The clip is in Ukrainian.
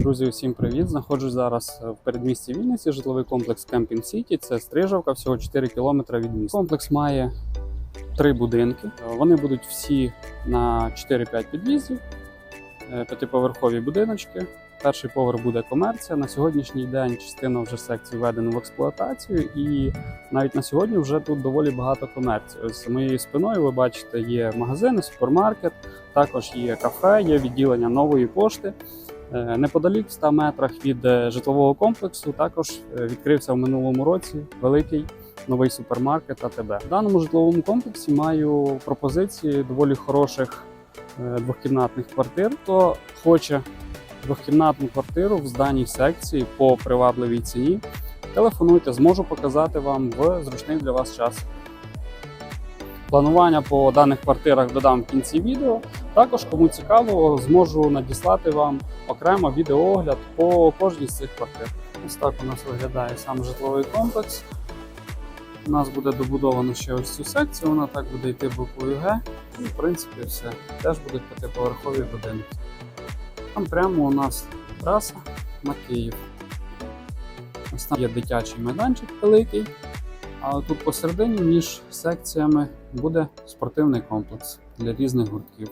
Друзі, усім привіт! Знаходжусь зараз в передмісті Вінниці, житловий комплекс Кемпінг Сіті. Це Стрижавка, всього 4 кілометри від міста. Комплекс має три будинки. Вони будуть всі на 4-5 під'їздів, е, п'ятиповерхові будиночки. Перший поверх буде комерція. На сьогоднішній день частина вже секцій введена в експлуатацію, і навіть на сьогодні вже тут доволі багато комерції. Ось моєю спиною ви бачите, є магазини, супермаркет, також є кафе, є відділення нової пошти. Е, Неподалік в 100 метрах від е, житлового комплексу також е, відкрився в минулому році великий новий супермаркет АТБ. В даному житловому комплексі маю пропозиції доволі хороших двохкімнатних квартир. Хто хоче двохкімнатну квартиру в зданій секції по привабливій ціні, телефонуйте, зможу показати вам в зручний для вас час. Планування по даних квартирах додам в кінці відео. Також, кому цікаво, зможу надіслати вам окремо відеоогляд по кожній з цих квартир. Ось так у нас виглядає сам житловий комплекс. У нас буде добудовано ще ось цю секцію, вона так буде йти буквою Г. І в принципі все. Теж будуть п'ятиповерхові будинки. Там прямо у нас траса на Київ. Ось там є дитячий майданчик великий. А тут посередині між секціями буде спортивний комплекс для різних гуртків.